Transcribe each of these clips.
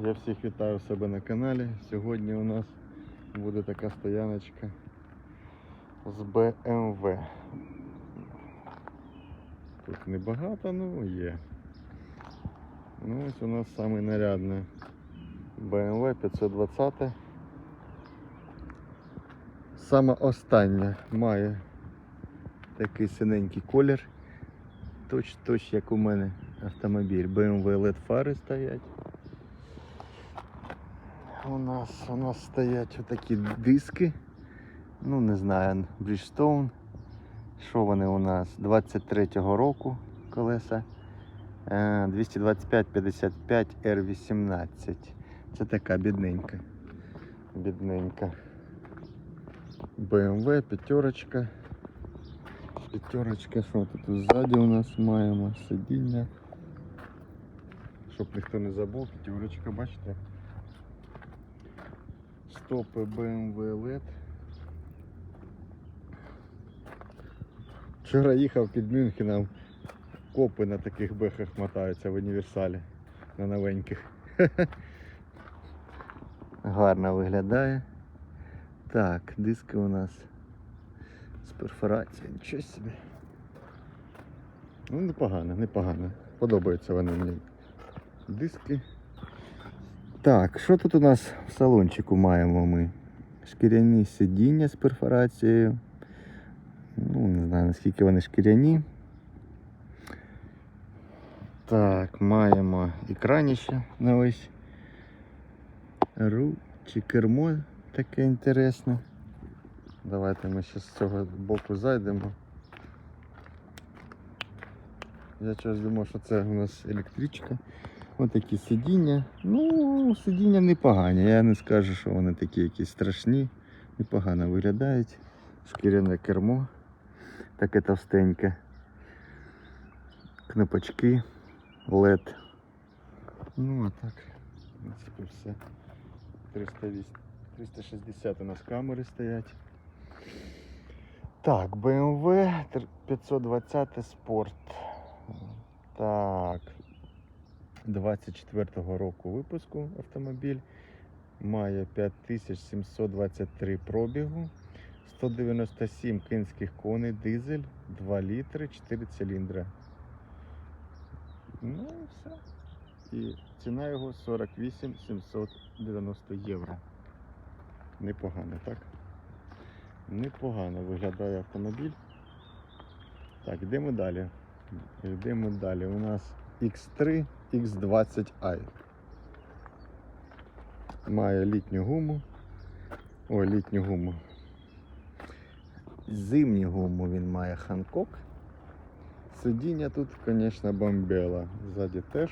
Я всіх вітаю себе на каналі. Сьогодні у нас буде така стояночка з BMW. Тут небагато, ну є. Ну ось у нас самий нарядний BMW 520. Саме остання має такий синенький колір. Точ, точ як у мене автомобіль. BMW LED фари стоять. У нас, у нас стоять отакі диски. Ну, не знаю, Bridgestone. Що вони у нас? 23-го року колеса. Е, 225-55 R18. Це така бідненька. Бідненька. BMW, п'ятерочка. П'ятерочка, що тут ззаді у нас маємо? Сидіння. Щоб ніхто не забув, п'ятерочка, бачите? Стопи BMW LED. Вчора їхав під Мюнхеном, копи на таких бехах мотаються в універсалі на новеньких. Гарно виглядає. Так, диски у нас з перфорацією, нічого собі. Ну, непогано, непогано. Подобаються вони мені. Диски. Так, що тут у нас в салончику маємо ми? Шкіряні сидіння з перфорацією. Ну, не знаю наскільки вони шкіряні. Так, маємо екраніще на ось. Чи кермо таке інтересне. Давайте ми ще з цього боку зайдемо. Я чогось думав, що це у нас електричка. Ось такі сидіння. Ну, сидіння непогані. Я не скажу, що вони такі якісь страшні. Непогано виглядають. Шкіряне кермо. Таке товстеньке. Кнопочки, LED. Ну а так, в принципі, все. 360 у нас камери стоять. Так, BMW 520 Sport. Так. 24-го року випуску автомобіль. Має 5723 пробігу, 197 кінських коней, дизель, 2 літри, 4 циліндри. Ну і все. І ціна його 48 790 євро. Непогано, так? Непогано виглядає автомобіль. Так, йдемо далі. Йдемо далі. У нас X3, X20i. Має літню гуму. Ой, літню гуму. Зимню гуму він має Ханкок. Сидіння тут, звісно, бомбела. Ззаді теж.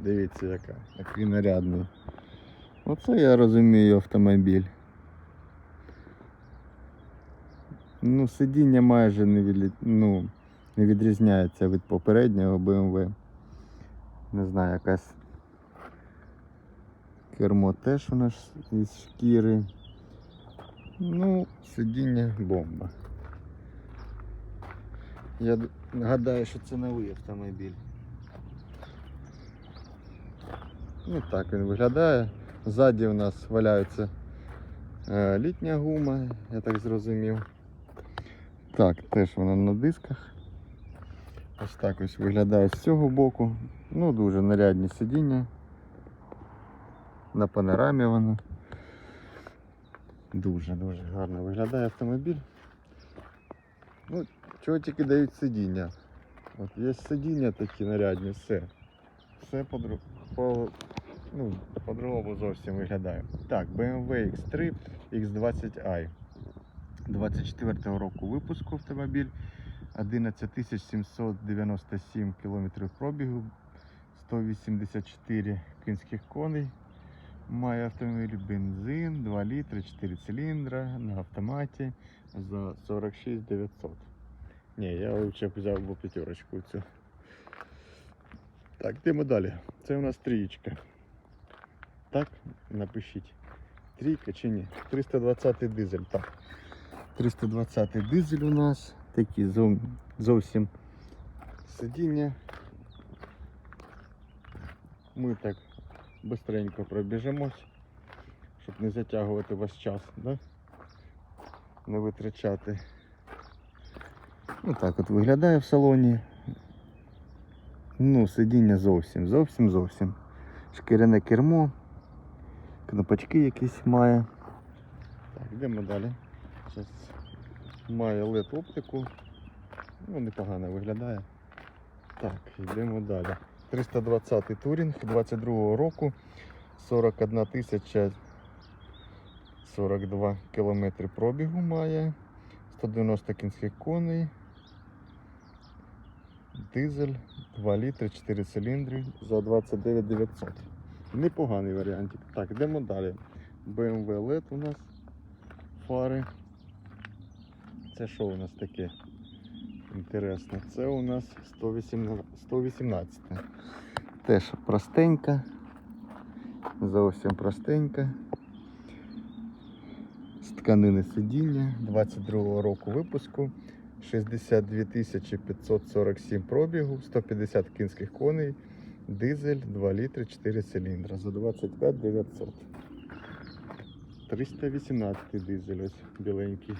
Дивіться яка, який нарядний. Оце я розумію автомобіль. Ну, сидіння майже не, від... ну, не відрізняється від попереднього BMW. Не знаю, якась кермо теж у нас із шкіри. Ну, сидіння бомба. Я гадаю, що це новий автомобіль. Ну так він виглядає. Ззаді у нас валяється е, літня гума, я так зрозумів. Так, теж вона на дисках. Ось так ось виглядає з цього боку. Ну, дуже нарядні сидіння. На панорамі воно. Дуже-дуже гарно виглядає автомобіль. Ну, чого тільки дають сидіння. От є сидіння такі нарядні, все. Все по, по, ну, по-другому зовсім виглядає. Так, BMW X3 X20i. 24 року випуску автомобіль. 11 797 км пробігу, 184 кінських коней. Має автомобіль бензин, 2 літри, 4 циліндра на автоматі за 46 900. Ні, я лучше взяв би п'ятерочку цю. Так, йдемо далі. Це у нас трієчка. Так, напишіть. Трійка чи ні? 320 дизель, так. 320 дизель у нас. Такі зов- зовсім сидіння. Ми так бистренько пробіжимось, щоб не затягувати ваш час, да? не витрачати. Ну так от виглядає в салоні. Ну, сидіння зовсім, зовсім, зовсім. Шкіряне кермо, кнопочки якісь має. Так, йдемо далі. Зараз має LED оптику. Ну, непогано виглядає. Так, йдемо далі. 320-й турінг 22 року. 41 тисяча 42 кілометри пробігу має. 190 кінських коней. Дизель 2 літри, 4 циліндри за 29 900. Непоганий варіантик. Так, йдемо далі. BMW LED у нас фари. Це що у нас таке? Інтересно. Це у нас 118. 118. Теж простенька. Зовсім простенька. З тканини сидіння 22 року випуску. 62 547 пробігу, 150 кінських коней, дизель 2 літри 4 циліндра за 25 900. 318 дизель ось біленький.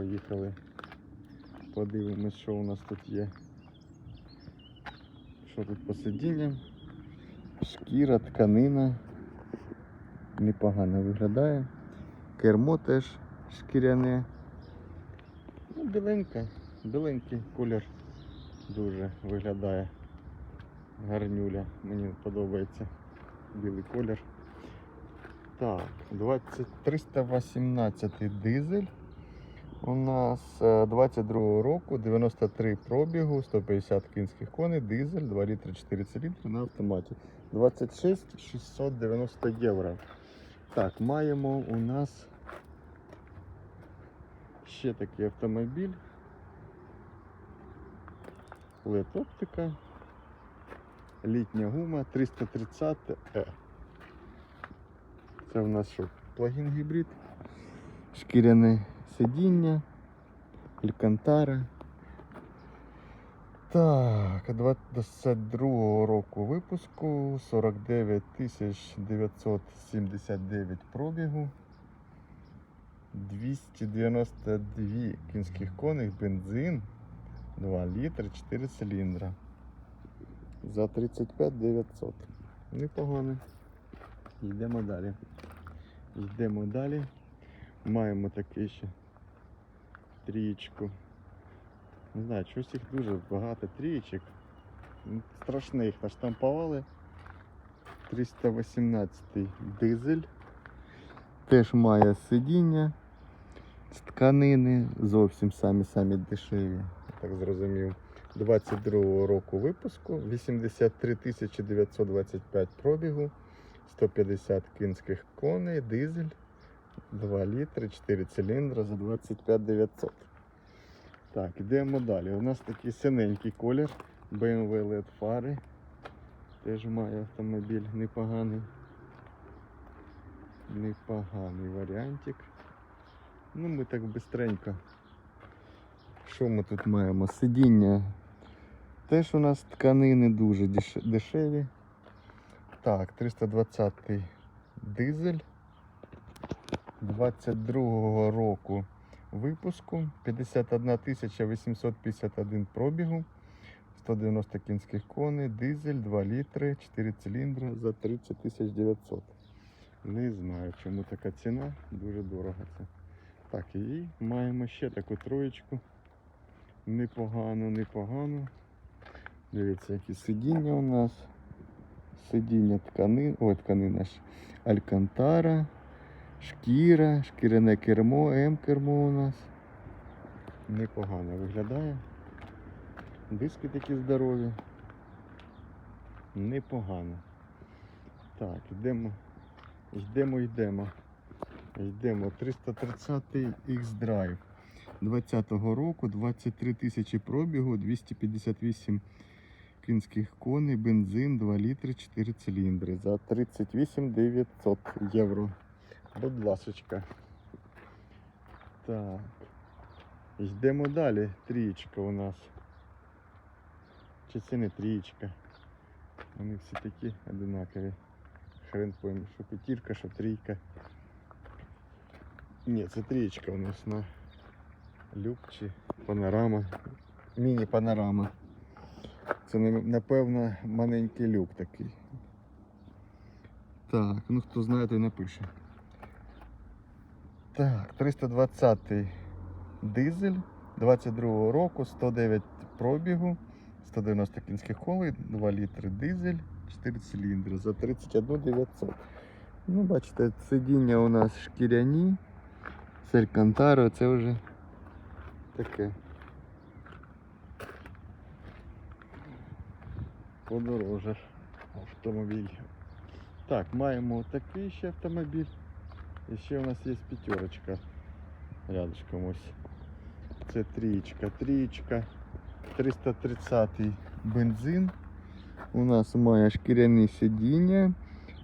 Поїхали. Подивимось, що у нас тут є. Що тут по сидінням? Шкіра, тканина. Непогано виглядає. Кермо теж шкіряне. Ну, біленька, біленький колір дуже виглядає. Гарнюля. Мені подобається білий колір. Так, 20, 318 дизель. У нас е, 22 року, 93 пробігу, 150 кінських коней, дизель, 2 літри 4 циліндри на автоматі. 26 690 євро. Так, маємо у нас ще такий автомобіль. Оптика. Літня гума 330 e Це в нас що? Плагін гібрид. Шкіряне сидіння. Алькантара. Так, 22 року випуску, 49 979 пробігу. 292 кінських коней, бензин, 2 літри, 4 циліндра. За 35 900. Непогано. Йдемо далі. Йдемо далі. Маємо таке ще трієчку. Не знаю, чогось їх дуже багато трієчок. Ну, Страшно їх наштампували. 318 дизель. Теж має сидіння з тканини, зовсім самі-самі дешеві, так зрозумів. 22 року випуску, 83 925 пробігу, 150 кінських коней, дизель, 2 літри, 4 циліндри за 25 900. Так, йдемо далі. У нас такий синенький колір, BMW LED фари. Теж має автомобіль непоганий. Непоганий варіантик. Ну, ми так бистренько. Що ми тут маємо? Сидіння. Теж у нас тканини дуже деш- дешеві. Так, 320 дизель. 22 року випуску. 51 851 пробігу. 190 кінських коней, дизель, 2 літри, 4 циліндри за 30 900. Не знаю, чому така ціна, дуже дорого це. Так, і маємо ще таку троєчку. Непогано, непогано. Дивіться, які сидіння у нас. Сидіння тканин, ой, тканина ж Алькантара, шкіра, шкіряне кермо, М-кермо у нас. Непогано виглядає. Диски такі здорові. Непогано. Так, йдемо. Йдемо, йдемо. Йдемо. 330 X-Drive. 20-го року, 23 тисячі пробігу, 258 кінських коней, бензин, 2 літри, 4 циліндри за 38 900 євро. Будь ласочка. Так. Йдемо далі. Трієчка у нас. Чи це не трієчка? Вони всі такі одинакові. хрен пойми, що п'ятірка, що трійка. Ні, це трієчка у нас на люк чи панорама. Міні-панорама. Це напевно маленький люк такий. Так, ну хто знає, той напише. Так, 320 дизель 22 року, 109 пробігу, 190 кінських колей, 2 літри дизель, 4 циліндри за 31 900. Ну, бачите, сидіння у нас шкіряні, з це вже таке. Подорожер автомобіль. Так, маємо такий ще автомобіль. І ще у нас є п'ятерочка рядышком ось. Це трієчка, трієчка, 330 бензин. У нас має шкіряне сидіння,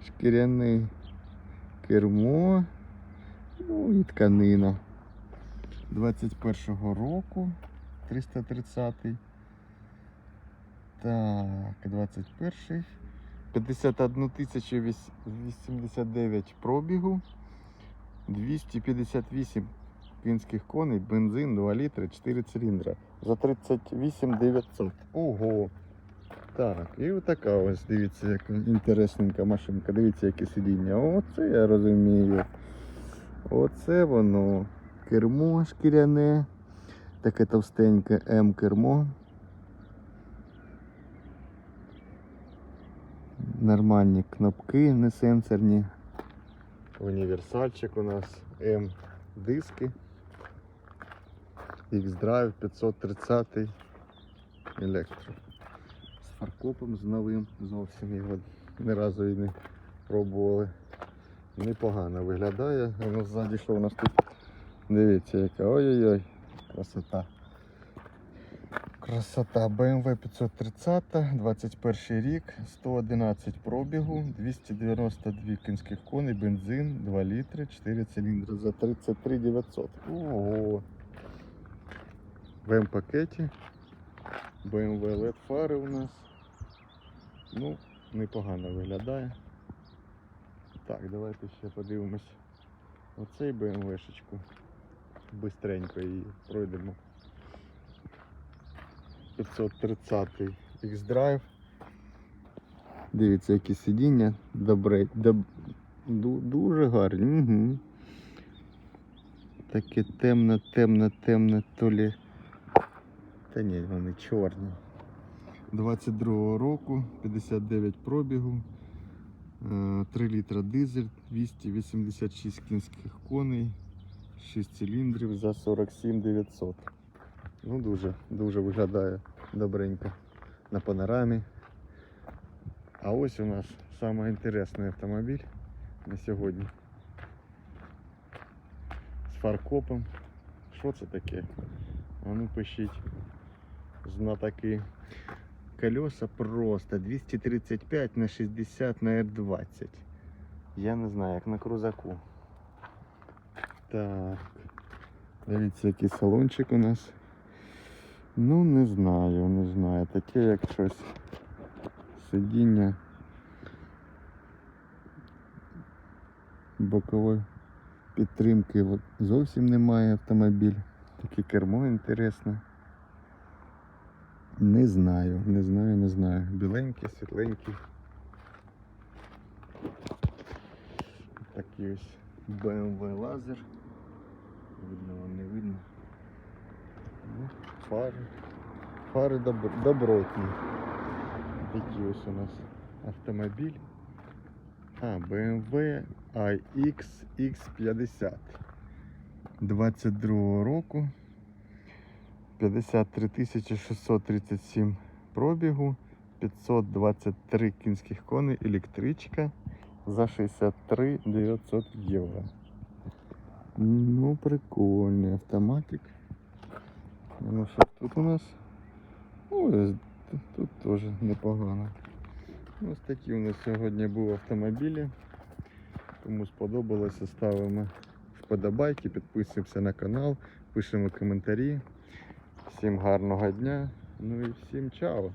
шкіряне кермо, ну і тканина. 21-го року 330. Так, 21. 51 тисяча віс- 89 пробігу. 258 кінських коней, бензин 2 літри, 4 циліндра. За 38 900. Ого! Так, і отака ось, дивіться, як інтересненька машинка. Дивіться, яке сидіння. Оце я розумію. Оце воно. Кермо шкіряне. Таке товстеньке М-кермо. Нормальні кнопки, не сенсорні. Універсальчик у нас М диски. X-Drive 530 електро. З фаркопом з новим зовсім його ні разу і не пробували. Непогано виглядає. А ну ззаді що у нас тут? Дивіться яка. Ой-ой-ой, красота. Красота BMW 530, 21 рік, 111 пробігу, 292 кінських коней, бензин, 2 літри, 4 циліндри за 33 900. Ого! В М-пакеті. BMW LED фари у нас. Ну, непогано виглядає. Так, давайте ще подивимось оцей BMW-шечку. Бистренько її пройдемо. 530 X-Drive. Дивіться, які сидіння добре, доб, дуже гарні. Угу. Таке темно, темно, темно, то лі. Та ні, вони чорні. 22 року, 59 пробігу, 3 літра дизель, 286 кінських коней, 6 циліндрів за 47 900. Ну дуже, дуже виглядає добренько на панорамі. А ось у нас самий інтересний автомобіль на сьогодні. З фаркопом. Що це таке? А ну пишіть. Знатоки. Колеса просто 235 на 60 на R20. Я не знаю, як на крузаку. Так. Дивіться, який салончик у нас. Ну, не знаю, не знаю. Таке як щось сидіння. Бокової підтримки зовсім немає автомобіль. Таке кермо інтересне. Не знаю, не знаю, не знаю. Біленький, світленький. Такий ось BMW лазер. Видно вам не видно. Фари. Фари добр... добротні. Такий ось у нас автомобіль. А, BMW iX X50. 22 року. 53 637 пробігу. 523 кінських коней, електричка за 63 900 євро. Ну, прикольний автоматик. Ну що тут у нас? Тут, тут теж непогано. Ось такі у нас сьогодні були автомобілі. Кому сподобалося, ставимо вподобайки, підписуємося на канал, пишемо коментарі. Всім гарного дня. Ну і всім чао!